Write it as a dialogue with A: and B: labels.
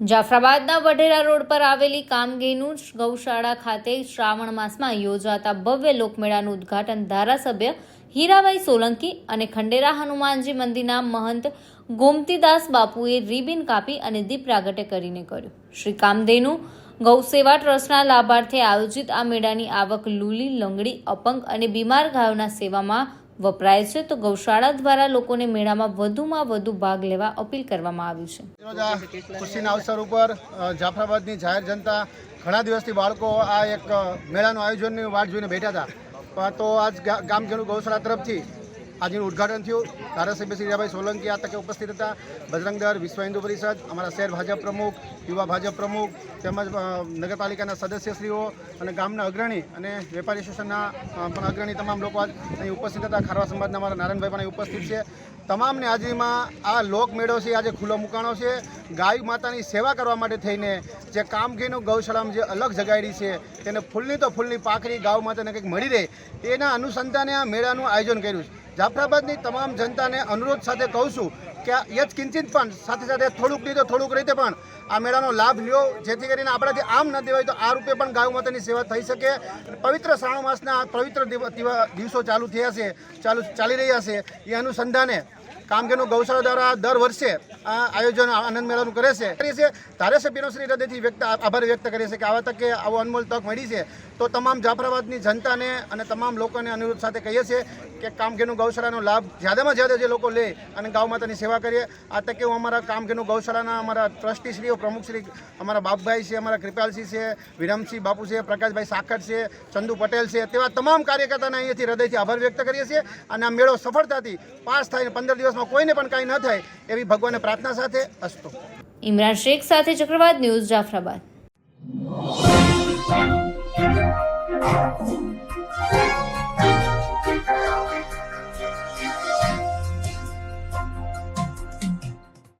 A: જાફરાબાદના Vadhera road પર આવેલી કામગીનું ગૌશાળા ખાતે શ્રાવણ માસમાં યોજાતા ભવ્ય લોકમેળાનું ઉદ્ઘાટન ધારાસભ્ય હીરાભાઈ સોલંકી અને ખંડેરા હનુમાનજી મંદિરના મહંત ગોમતીદાસ બાપુએ રિબિન કાપી અને દીપ પ્રાગટ્ય કરીને કર્યું. શ્રી કામધેનું ગૌસેવા ટ્રસ્ટના લાભાર્થે આયોજિત આ મેળાની આવક લૂલી, લંગડી, અપંગ અને બીમાર ગાયોના સેવામાં વપરાય છે, તો ગૌશાળા દ્વારા લોકોને મેળામાં વધુમાં વધુ ભાગ લેવા અપીલ કરવામાં આવ્યું છે.
B: ખુશીના અવસર ઉપર જાફરાબાદની જાહેર જનતા ઘણા દિવસથી બાળકો આ એક મેળાનું આયોજનની વાટ જોઈને બેઠા હતા. તો આજ ગામ ગામજનો ગૌશાળા તરફથી આજનું ઉદ્ઘાટન થયું. ધારાસભ્ય શ્રી રાભાઈ સોલંકી આ તકે ઉપસ્થિત હતા. બજરંગ દળ, વિશ્વ હિન્દુ પરિષદ, અમારા શહેર ભાજપ પ્રમુખ, યુવા ભાજપ પ્રમુખ, તેમજ નગરપાલિકાના સદસ્યશ્રીઓ અને ગામના અગ્રણી અને વેપારી એસોસિએશનના પણ અગ્રણી તમામ લોકો આજ અહીં ઉપસ્થિત હતા. ખારવા સમાજના અમારા નારાયણભાઈ પણ અહીં ઉપસ્થિત છે. તમામની હાજરીમાં આ લોકમેળો છે, આજે ખુલ્લો મુકાણો છે. ગાય માતાની સેવા કરવા માટે થઈને જે કામગીરીનું ગૌશાળામાં જે અલગ જગાડી છે, તેને ફૂલની તો ફૂલની પાખરી ગાય માતાને કંઈક મળી રહે એના અનુસંધાને આ મેળાનું આયોજન કર્યું છે. જાફરાબાદની તમામ જનતાને અનુરોધ સાથે કહું છું કે યજ કિંચિત પણ સાથે સાથે થોડુંક નહીં તો થોડુંક રીતે પણ આ મેળાનો લાભ લ્યો, જેથી કરીને આપણાથી આમ ન દેવાય તો આ રૂપે પણ ગાય માતાની સેવા થઈ શકે. પવિત્ર શ્રાવણ માસના પવિત્ર દિવ- દિવ- દિવસો ચાલુ થયા છે, ચાલુ ચાલી રહ્યા છે. એ અનુસંધાને કામગીરનું ગૌશાળા દ્વારા દર વર્ષે આ આયોજન આનંદ મેળાનું કરે છે. કરીએ છીએ. ધારાસભ્યનો શ્રી હૃદયથી વ્યક્ત આભાર વ્યક્ત કરીએ છીએ કે આવા તકે આવો અનમોલ તક મળી છે. તો તમામ જાફરાબાદની જનતાને અને તમામ લોકોને અનુરોધ સાથે કહીએ છીએ કે કામગીરનું ગૌશાળાનો લાભ જ્યાદામાં જ્યાદા જે લોકો લે અને ગૌ માતાની સેવા કરીએ, આ તકે હું અમારા કામગીરનું ગૌશાળાના અમારા ટ્રસ્ટીશ્રીઓ, પ્રમુખશ્રી, અમારા બાપભાઈ છે, અમારા કૃપાલસિંહ છે, વિરમસિંહ બાપુ છે, પ્રકાશભાઈ સાખર છે, ચંદુ પટેલ છે, તેવા તમામ કાર્યકર્તાને અહીંયાથી હૃદયથી આભાર વ્યક્ત કરીએ છીએ. અને આ મેળો સફળતાથી પાસ થાય પંદર દિવસમાં કોઈને પણ કાંઈ ન થાય એવી ભગવાને પ્રાર્થના સાથે અસ્તુ.
A: ઇમરાન શેખ સાથે ચક્રવાત ન્યૂઝ જાફરાબાદ.